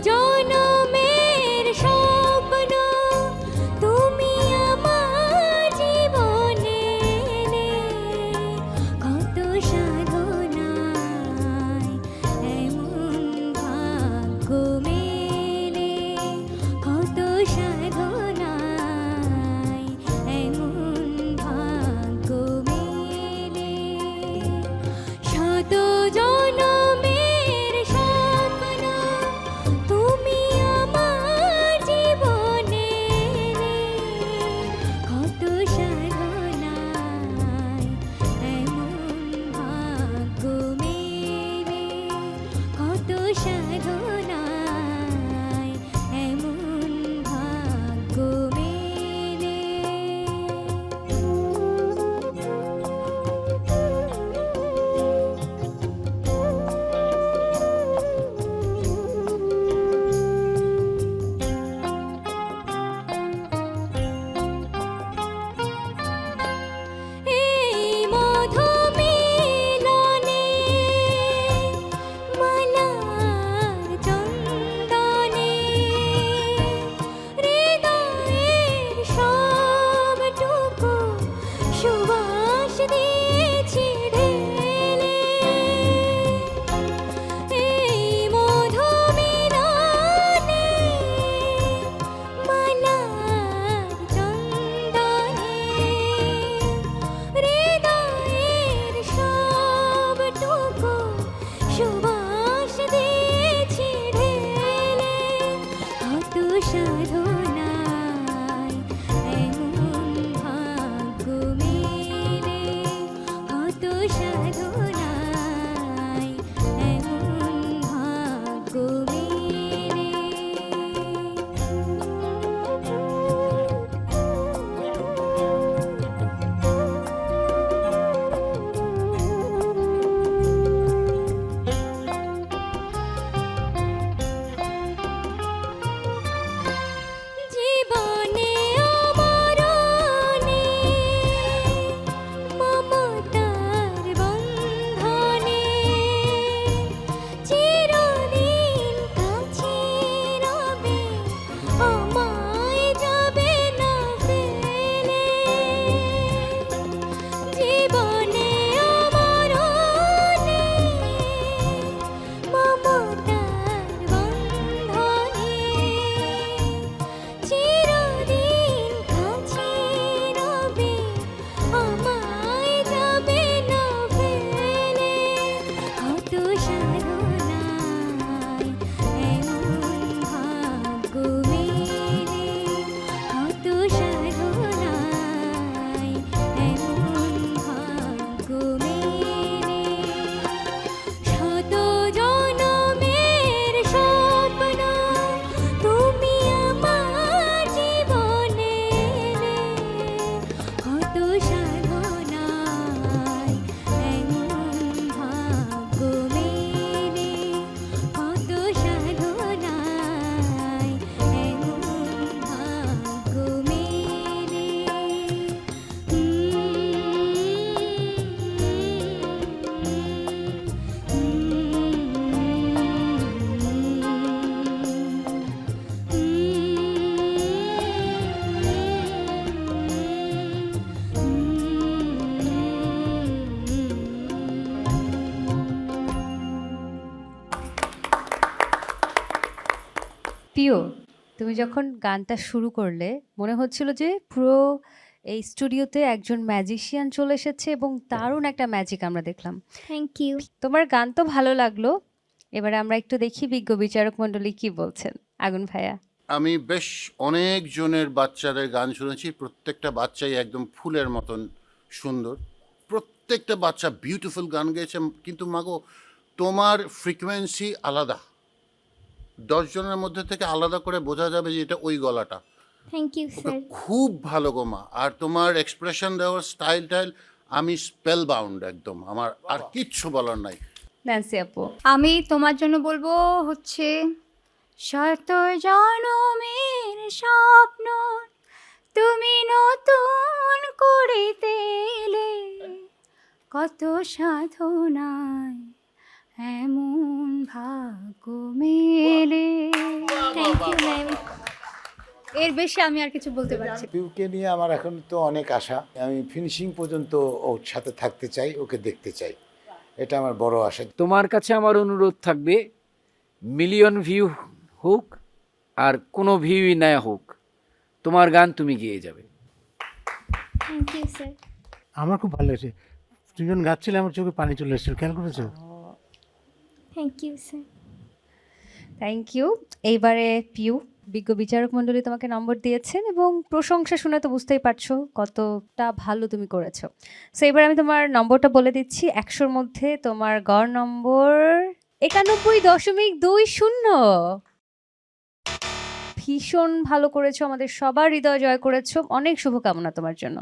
শত সাধনায় প্রিয় তুমি যখন গানটা শুরু করলে মনে হচ্ছিল যে পুরো এই স্টুডিওতে একজন ম্যাজিশিয়ান চলে এসেছে এবং দারুণ একটা ম্যাজিক আমরা দেখলাম। থ্যাংক ইউ তোমার গান তো ভালো লাগল। এবারে আমরা একটু দেখি বিজ্ঞ বিচারক মণ্ডলী কি বলছেন। আগুন ভাইয়া। আমি বেশ অনেক জনের বাচ্চাদের গান শুনেছি। প্রত্যেকটা বাচ্চাই একদম ফুলের মতন সুন্দর। প্রত্যেকটা বাচ্চা বিউটিফুল গান গেয়েছে। কিন্তু মাগো তোমার ফ্রিকোয়েন্সি আলাদা। দশজনের মধ্যে থেকে আলাদা করে বোঝা যাবে যে এটা ওই গলাটা। থ্যাংক ইউ খুব ভালো গোমা আর তোমার এক্সপ্রেশন দেওয়ার স্টাইল টাইল আমি স্পেল বাউন্ড একদম। আমার আর কিচ্ছু বলার নাই। ন্যান্সি আপু আমি তোমার জন্য বলব হচ্ছে শত জনমের স্বপ্ন তুমি নতুন করে তেলে কত সাধনায় এমন ভাগ্য মেলে। থ্যাংক ইউ ম্যাম এর বেশি আমি আর কিছু বলতে পারছি। পিউকে নিয়ে আমার এখন তো অনেক আশা। আমি ফিনিশিং পর্যন্ত ওর সাথে থাকতে চাই ওকে দেখতে চাই। এটা আমার বড় আশা। তোমার কাছে আমার অনুরোধ থাকবে মিলিয়ন ভিউ হোক আর কোনো ভিউই না হোক তোমার গান তুমি গেয়ে যাবে। থ্যাংক ইউ স্যার আমার খুব ভালো লেগেছে। তুমি যখন গাচ্ছিলে আমার চোখে পানি চলে এসেছিল খেয়াল করেছ? Thank you sir thank you এইবারে পিউ বিজ্ঞ বিচারক মণ্ডলী তোমাকে নম্বর দিয়েছেন এবং প্রশংসা শুনে তো বুঝতেই পারছ কতটা ভালো তুমি করেছ। সো এবার আমি তোমার নম্বরটা বলে দিচ্ছি। একশোর মধ্যে তোমার গড় নম্বর একানব্বই দশমিক দুই শূন্য। ভীষণ ভালো করেছ, আমাদের সবার হৃদয় জয় করেছ। অনেক শুভকামনা তোমার জন্য।